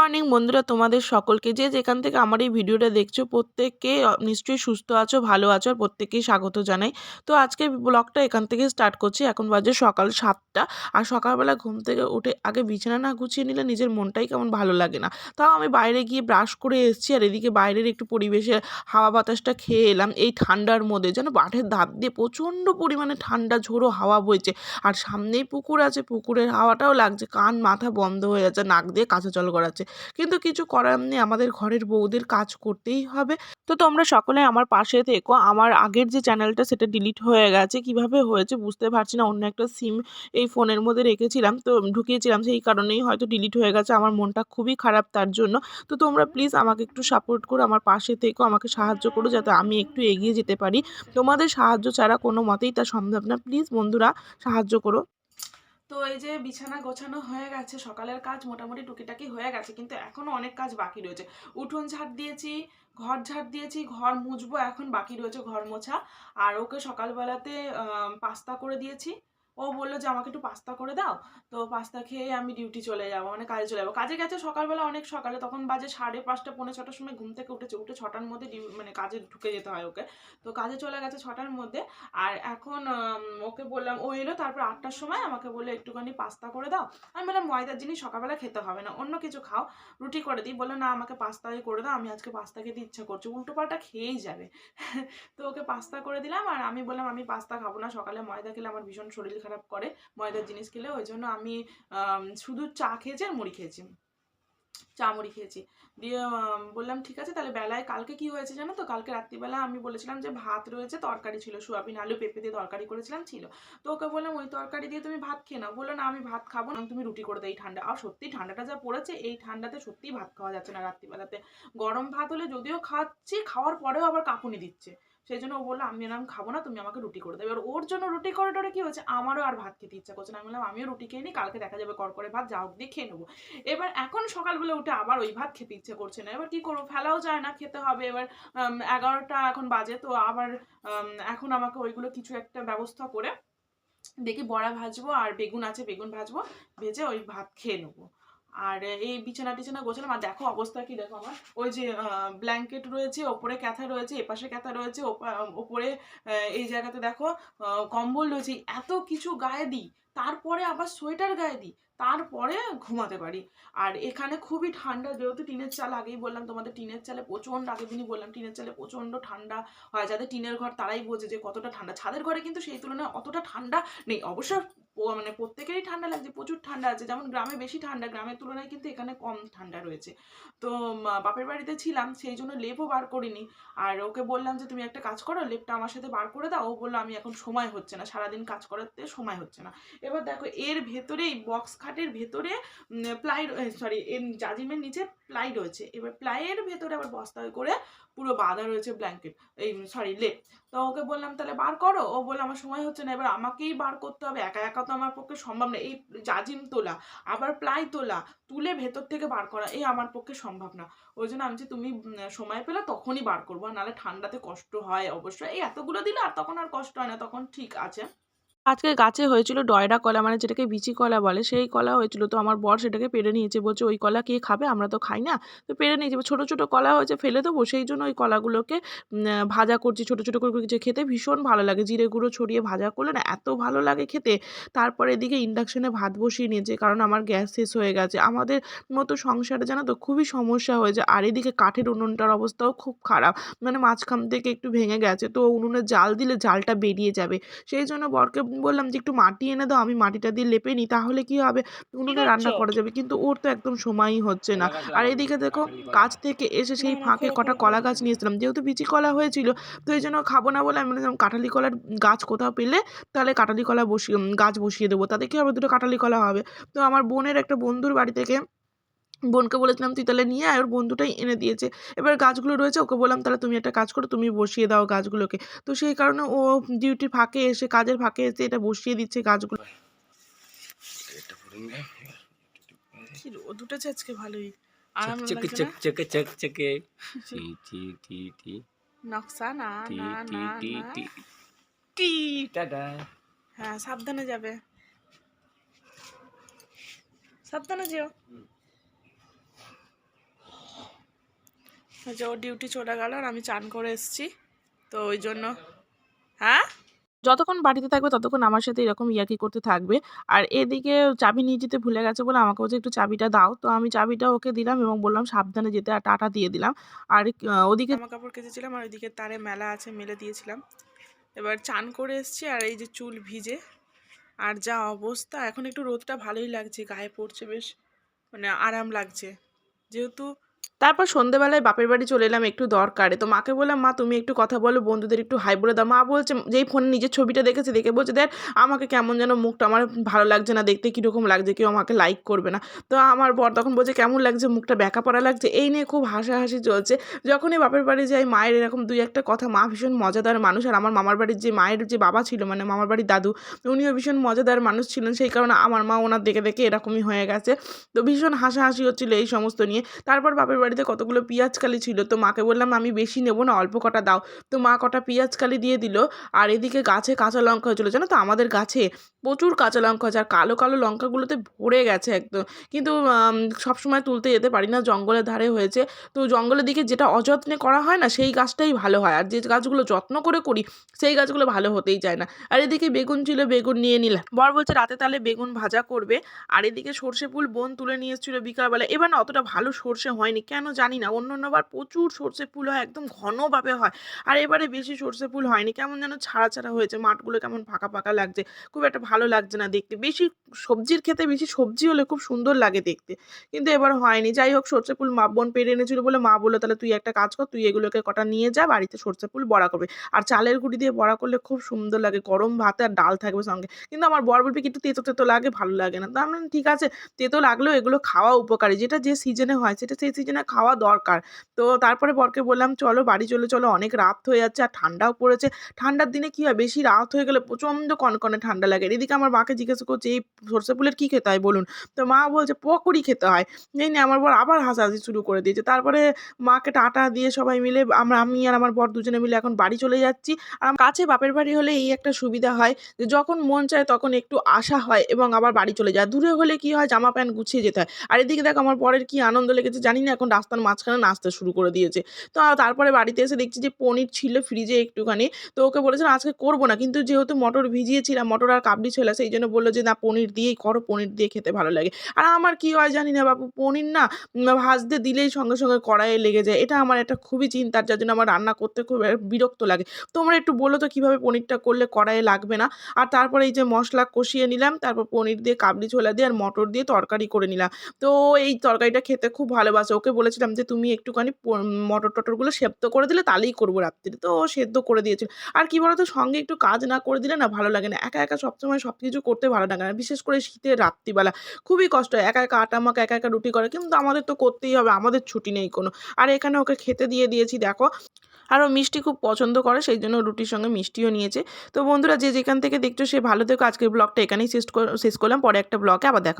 Morning বন্ধুরা, তোমাদের সকলকে যে যেখান থেকে আমার এই ভিডিওটা দেখছ, প্রত্যেককে নিশ্চয়ই সুস্থ আছো, ভালো আছো, আর প্রত্যেককেই স্বাগত জানাই। তো আজকে ব্লগটা এখান থেকে স্টার্ট করছি। এখন বাজে সকাল সাতটা। আর সকালবেলা ঘুম থেকে উঠে আগে বিছানা না গুছিয়ে নিলে নিজের মনটাই কেমন ভালো লাগে না। তাও আমি বাইরে গিয়ে ব্রাশ করে এসেছি, আর এদিকে বাইরের একটু পরিবেশে হাওয়া বাতাসটা খেয়ে এলাম। এই ঠান্ডার মধ্যে যেন বাঠের ধাপ দিয়ে প্রচণ্ড পরিমাণে ঠান্ডা, ঝোড়ো হাওয়া বইছে। আর সামনেই পুকুর আছে। পুকুরের হাওয়াটাও লাগছে। কান, মাথা বন্ধ হয়ে যাচ্ছে, নাক দিয়ে কাঁচা জল গড়াচ্ছে। কিন্তু কিছু করার নেই, আমাদের ঘরের বউদের কাজ করতেই হবে। তো তোমরা সকলে আমার পাশে থেকো। আমার আগের যে চ্যানেলটা সেটা ডিলিট হয়ে গেছে। কীভাবে হয়েছে বুঝতে পারছি না। অন্য একটা সিম এই ফোনের মধ্যে রেখেছিলাম। তো ঢুকিয়েছিলাম, সেই কারণেই হয়তো ডিলিট হয়ে গেছে। আমার মনটা খুবই খারাপ তার জন্য। তো তোমরা প্লিজ আমাকে একটু সাপোর্ট করো, আমার পাশে থেকো, আমাকে সাহায্য করো যাতে আমি একটু এগিয়ে যেতে পারি। তোমাদের সাহায্য ছাড়া কোনো মতেই তা সম্ভব না। প্লিজ বন্ধুরা, সাহায্য করো। তো এই যে বিছানা গোছানো হয়ে গেছে, সকালের কাজ মোটামুটি টুকিটাকি হয়ে গেছে, কিন্তু এখনও অনেক কাজ বাকি রয়েছে। উঠোন ঝাড় দিয়েছি, ঘর ঝাড় দিয়েছি, ঘর মুছবো, এখন বাকি রয়েছে ঘর মোছা। আর ওকে সকালবেলাতে পাস্তা করে দিয়েছি। ও বলল যে, আমাকে একটু পাস্তা করে দাও। তো পাস্তা খেয়ে আমি ডিউটি চলে যাব মানে কাজে চলে যাব। কাজে গেছে সকালবেলা অনেক সকালে, তখন বাজে সাড়ে পাঁচটা, পৌনে ছটার সময় ঘুম থেকে উঠেছে। উঠে ছটার মধ্যে মানে কাজে ঢুকে যেতে হয় ওকে। তো কাজে চলে গেছে ছটার মধ্যে। আর এখন ওকে বললাম, ও এলো তারপর আটটার সময় আমাকে বলল, একটুখানি পাস্তা করে দাও। আমি বললাম, ময়দার জিনিস সকালবেলা খেতে হবে না, অন্য কিছু খাও, রুটি করে দিই। বলল, না, আমাকে পাস্তাই করে দাও, আমি আজকে পাস্তা খেতে ইচ্ছা করছে। উল্টো পাল্টা খেয়েই যাবে। তো ওকে পাস্তা করে দিলাম, আর আমি বললাম, আমি পাস্তা খাব না, সকালে ময়দা খেলে আমার ভীষণ শরীর খারাপ করে, ময়দার জিনিস খেলে, ওই জন্য আমি শুধু চা খেয়েছি আর মুড়ি খেয়েছি। চা মুড়ি খেয়েছি। দিয়ে বললাম, ঠিক আছে, তাহলে বেলায় কালকে কি হয়েছে জানো তো? কালকে রাত্রিবেলা আমি বলেছিলাম যে ভাত রয়েছে, তরকারি ছিল, সোয়াবিন, আলু, পেঁপে দিয়ে তরকারি করেছিলাম, ছিল। তো ওকে বললাম, ওই তরকারি দিয়ে তুমি ভাত খেয়ে নাও। বলল, না, আমি ভাত খাব না, তুমি রুটি করে দাও এই ঠান্ডা আর সত্যি ঠান্ডাটা যা পড়েছে, এই ঠান্ডাতে সত্যিই ভাত খাওয়া যাচ্ছে না রাত্রিবেলাতে। গরম ভাত হলে যদিও খাচ্ছি, খাওয়ার পরেও আবার কাঁপুনি দিচ্ছে। সেই জন্য ও বলল, আমি নাম খাব না, তুমি আমাকে রুটি করে দেবে। এবার ওর জন্য রুটি করে টরে কি হয়েছে? আমারও আর ভাত খেতে ইচ্ছা করছে না। আমি বললাম, আমিও রুটি খেয়ে নিই, কালকে দেখা যাবে কর করে ভাত, যা দিয়ে খেয়ে নেব। এবার এখন সকালবেলা উঠে আবার ওই ভাত খেতে ইচ্ছে করছে না। এবার কি করব? ফেলাও যায় না, খেতে হবে। এবার এগারোটা এখন বাজে, তো আবার এখন আমাকে ওইগুলো কিছু একটা ব্যবস্থা করে দেখি বড়া ভাজবো আর বেগুন আছে, বেগুন ভাজবো, ভেজে ওই ভাত খেয়ে নেব। আর এই বিছানা টিছানা গোছালাম। আর দেখো অবস্থা কি দেখো আমার? ওই যে ব্ল্যাঙ্কেট রয়েছে, ওপরে ক্যাথা রয়েছে, এপাশে ক্যাথা রয়েছে, ওপা- ওপরে এই জায়গাতে দেখো কম্বল রয়েছে, এত কিছু গায়ে দিই, তারপরে আবার সোয়েটার গায়ে দিই, তারপরে ঘুমাতে পারি। আর এখানে খুবই ঠান্ডা, যেহেতু টিনের চাল আগেই বললাম তোমাদের, টিনের চালে প্রচণ্ড আগের দিনই বললাম, টিনের চালে প্রচণ্ড ঠান্ডা হয়, যাদের টিনের ঘর তারাই বোঝে যে কতটা ঠান্ডা। ছাদের ঘরে কিন্তু সেই তুলনায় অতটা ঠান্ডা নেই, অবশ্য মানে প্রত্যেকেরই ঠান্ডা লাগছে, প্রচুর ঠান্ডা আছে। যেমন গ্রামে বেশি ঠান্ডা, গ্রামের তুলনায় কিন্তু এখানে কম ঠান্ডা রয়েছে। তো বাপের বাড়িতে ছিলাম, সেই জন্য লেপও বার করিনি। আর ওকে বললাম যে, তুমি একটা কাজ করো লেপটা আমার সাথে বার করে দাও। ও বলল, আমি এখন সময় হচ্ছে না, সারাদিন কাজ করাতে সময় হচ্ছে না। এবার দেখো, এর ভেতরে এই বক্স খাটের ভেতরে প্লাই সরি এর জাজিমের নিচে প্লাই রয়েছে। এবার প্লাইয়ের ভেতরে আবার বস্তায় করে পুরো বাঁধা রয়েছে ব্ল্যাঙ্কেট এই সরি লেপ তো ওকে বললাম, তাহলে বার করো। ও বলল, আমার সময় হচ্ছে না। এবার আমাকেই বার করতে হবে। একা একা তো আমার পক্ষে সম্ভব না। এই জাজিম তোলা, আবার প্লাই তোলা, তুলে ভেতর থেকে বার করা, এই আমার পক্ষে সম্ভব না। ওই জন্য আমি যে তুমি সময় পেলে তখনই বার করব। নাহলে ঠান্ডাতে কষ্ট হয় অবশ্যই। এই এতগুলো দিলে আর তখন আর কষ্ট হয় না, তখন ঠিক আছে। আজকে গাছে হয়েছিল ডয়রা কলা মানে যেটাকে বিচি কলা বলে, সেই কলা হয়েছিল। তো আমার বর সেটাকে পেরে নিয়েছে, বলছে, ওই কলা কে খাবে? আমরা তো খাই না। তো পেরে নিয়েছে। ছোটো ছোটো কলা হয়েছে, ফেলে দেবো। সেই জন্য ওই কলাগুলোকে ভাজা করছি। ছোটো ছোটো করে যে খেতে ভীষণ ভালো লাগে। জিরে গুঁড়ো ছড়িয়ে ভাজা করলে না এত ভালো লাগে খেতে। তারপরে এদিকে ইন্ডাকশনে ভাত বসিয়ে নিয়েছে, কারণ আমার গ্যাস শেষ হয়ে গেছে। আমাদের মতো সংসারে জানো তো, খুবই সমস্যা হয়েছে আর এদিকে কাঠের উনুনটার অবস্থাও খুব খারাপ। মানে মাঝখান থেকে একটু ভেঙে গেছে। তো উনুনে জাল দিলে জালটা বেরিয়ে যাবে। সেই জন্য বরকে বললাম যে একটু মাটি এনে দাও আমি মাটিটা দিয়ে লেপে নিই তাহলে কি হবে? উনুনে রান্না করা যাবে কিন্তু ওর তো একদম সময়ই হচ্ছে না। আর এদিকে দেখো কাজ থেকে এসে সেই ফাঁকে কটা কলা গাছ নিয়েছিলাম যেহেতু বিচি কলা হয়েছিল তো এই জন্য খাব না বলে আমি বললাম কাঁঠালি কলার গাছ কোথাও পেলে তাহলে কাঁঠালি কলা বসিয়ে গাছ বসিয়ে দেবো তাতে কি হবে? দুটো কাঁঠালি কলা হবে। তো আমার বোনের একটা বন্ধুর বাড়ি থেকে বোনকে বলেছিলাম তুই তাহলে নিয়ে আয় ওর বন্ধুটাই এনে দিয়েছে। এবার গাছগুলো রয়েছে ওকে বললাম তাহলে তুমি একটা কাজ করো তুমি বসিয়ে দাও গাছগুলোকে। তো সেই কারণে ও ডিউটির ফাঁকে এসে কাজের ফাঁকে এসে এটা বসিয়ে দিচ্ছে গাছগুলো। এটা পড়েঙ্গে কি রোদ উঠেছে আজকে ভালোই। আরাম না? চকচকে চকচকে টি টি টি টি। নকশা না না না না। টি। টি টাটা। হ্যাঁ সাবধানে যাবে। সাবধানে যেও। যে ও ডিউটি চলে গেল আর আমি চান করে এসেছি। তো ওই জন্য হ্যাঁ? যতক্ষণ বাড়িতে থাকবে ততক্ষণ আমার সাথে এরকম ইয়াকি করতে থাকবে। আর এদিকে চাবি নিয়ে যেতে ভুলে গেছে বলে আমাকে বলছে একটু চাবিটা দাও। তো আমি চাবিটা ওকে দিলাম এবং বললাম সাবধানে যেতে আর টাটা দিয়ে দিলাম। আর ওদিকে জামা কাপড় কেচেছিলাম আর ওইদিকে তারে মেলা আছে মেলে দিয়েছিলাম। এবার চান করে এসেছি আর এই যে চুল ভিজে। আর যা অবস্থা, এখন একটু রোদটা ভালোই লাগছে, গায়ে পড়ছে বেশ মানে আরাম লাগছে। যেহেতু তারপর সন্ধেবেলায় বাপের বাড়ি চলে এলাম একটু দরকারে। তো মাকে বললাম, মা, তুমি একটু কথা বলো, বন্ধুদের একটু হাই বলে দাও। মা বলছে, যেই ফোনে নিজের ছবিটা দেখেছে দেখে বলছে, দেখ, আমাকে কেমন যেন মুখটা আমার ভালো লাগছে না, দেখতে কীরকম লাগছে, কেউ আমাকে লাইক করবে না। তো আমার বর তখন বলছে, কেমন লাগছে, মুখটা ব্যাকা পড়া লাগছে? এই নিয়ে খুব হাসাহাসি চলছে। যখনই বাপের বাড়ি যাই, মায়ের এরকম দুই একটা কথা, মা ভীষণ মজাদার মানুষ। আর আমার মামার বাড়ির যে মায়ের যে বাবা ছিল মানে মামার বাড়ির দাদু, উনিও ভীষণ মজাদার মানুষ ছিলেন। সেই কারণে আমার মা ওনার দেখে দেখে এরকমই হয়ে গেছে। তো ভীষণ হাসাহাসি হচ্ছিল এই সমস্ত নিয়ে। তারপর বাপের বাড়িতে কতগুলো পেঁয়াজ কালি ছিল? তো মাকে বললাম, আমি বেশি নেব না, অল্প কটা দাও। তো মা কটা পেঁয়াজ কালি দিয়ে দিল, আর এদিকে গাছে কাঁচা লঙ্কা হয়েছিল। জানো তো, আমাদের গাছে প্রচুর কাঁচা লঙ্কা হয়েছে আর কালো কালো লঙ্কাগুলোতে ভরে গেছে একদম। কিন্তু সবসময় তুলতে যেতে পারি না, জঙ্গলের ধারে হয়েছে। তো জঙ্গলের দিকে যেটা অযত্নে করা হয় না, সেই গাছটাই ভালো হয়। আর যে গাছগুলো যত্ন করে করি, সেই গাছগুলো ভালো হতেই চায় না। আর এদিকে বেগুন ছিল, বেগুন নিয়ে নিলাম। বর বলছে, রাতে তাহলে বেগুন ভাজা করবে। আর এদিকে সর্ষে ফুল বোন তুলে নিয়ে এসেছিল বিকালবেলা। এবার না, অতটা ভালো সর্ষে হয়নি। কেন জানি না। অন্য অন্যবার প্রচুর সর্ষে ফুল হয়, একদম ঘনভাবে হয়। আর এবারে বেশি সর্ষে ফুল হয়নি। কেমন যেন ছাড়া ছাড়া হয়েছে, মাঠগুলো কেমন ফাঁকা ফাঁকা লাগছে। খুব একটা ভালো লাগছে না দেখতে। বেশি সবজির খেতে বেশি সবজি হলে খুব সুন্দর লাগে দেখতে। কিন্তু এবার হয়নি। যাই হোক, সর্ষে ফুল মা বোন পেরে এনেছিল বলে মা বলল, তাহলে তুই একটা কাজ কর, তুই এগুলোকে কটা নিয়ে যা, বাড়িতে সর্ষে ফুল বড়া করবে। আর চালের গুঁড়ি দিয়ে বড়া করলে খুব সুন্দর লাগে। গরম ভাতে আর ডাল থাকবে সঙ্গে। কিন্তু আমার বর বলবে কি, একটু তেতো তেতো লাগে, ভালো লাগে না। তো আমি ঠিক আছে, তেতো লাগলেও এগুলো খাওয়া উপকারী। যেটা যে সিজনে হয়, সেটা সেই সিজনে খাওয়া দরকার। তো তারপরে বরকে বললাম, চলো বাড়ি চলে চলো, অনেক রাত হয়ে যাচ্ছে আর ঠান্ডাও পড়েছে। ঠান্ডার দিনে কী হয়, বেশি রাত হয়ে গেলে প্রচণ্ড কনকনে ঠান্ডা লাগে। এদিকে আমার মাকে জিজ্ঞাসা করছে, এই সর্ষে ফুলের কী খেতে হয় বলুন? তো মা বলছে, পকোড়ি খেতে হয়। এই নিয়ে আমার বর আবার হাসাহাসি শুরু করে দিয়েছে। তারপরে মাকে টাটা দিয়ে সবাই মিলে আমরা, আমি আর আমার বর দুজনে মিলে এখন বাড়ি চলে যাচ্ছি। আর কাছে বাপের বাড়ি হলে এই একটা সুবিধা হয় যে, যখন মন চায় তখন একটু আসা হয় এবং আবার বাড়ি চলে যায়। দূরে হলে কি হয়, জামা প্যান্ট গুছিয়ে যেতে হয়। আর এদিকে দেখ, আমার বরের কি আনন্দ লেগেছে জানি না, এখন রাস্তার মাঝখানে নাচতে শুরু করে দিয়েছে। তো তারপরে বাড়িতে এসে দেখছি যে পনির ছিল ফ্রিজে একটুখানি। তো ওকে বলেছিলাম আজকে করব না। কিন্তু যেহেতু মটর ভিজিয়েছিলাম, মটর আর কাবলি ছোলা, সেই জন্য বলল যে, না, পনির দিয়েই করো, পনির দিয়ে খেতে ভালো লাগে। আর আমার কি হয় জানি না বাবু পনির না ভাজতে দিলেই সঙ্গে সঙ্গে কড়াইয়ে লেগে যায়। এটা আমার একটা খুবই চিন্তার যার জন্য আমার রান্না করতে খুব বিরক্ত লাগে। তোমরা একটু বলো তো, কীভাবে পনিরটা করলে কড়াইয়ে লাগবে না? আর তারপরে এই যে মশলা কষিয়ে নিলাম, তারপর পনির দিয়ে, কাবলি ছোলা দিয়ে আর মটর দিয়ে তরকারি করে নিলাম। তো এই তরকারিটা খেতে খুব ভালোবাসে। ওকে বলেছিলাম যে, তুমি একটুখানি মটর টটরগুলো সেদ্ধ করে দিলে তাহলেই করব রাত্রিরে। তো ও সেদ্ধ করে দিয়েছিল। আর কি বলতো, সঙ্গে একটু কাজ না করে দিলে না ভালো লাগে না। একা একা সবসময় সব কিছু করতে ভালো লাগে না। বিশেষ করে শীতের রাত্রিবেলা। খুবই কষ্ট হয়। একা একা আটা মাখা, একা একা রুটি করে। কিন্তু আমাদের তো করতেই হবে। আমাদের ছুটি নেই কোনো। আর এখানে ওকে খেতে দিয়ে দিয়েছি, দেখো। আর ও মিষ্টি খুব পছন্দ করে, সেই জন্য রুটির সঙ্গে মিষ্টিও নিয়েছে। তো বন্ধুরা, যে যেখান থেকে দেখছ সে ভালো থেকো। আজকের ব্লগটা এখানেই শেষ শেষ করলাম। পরে একটা ব্লগে আবার দেখা।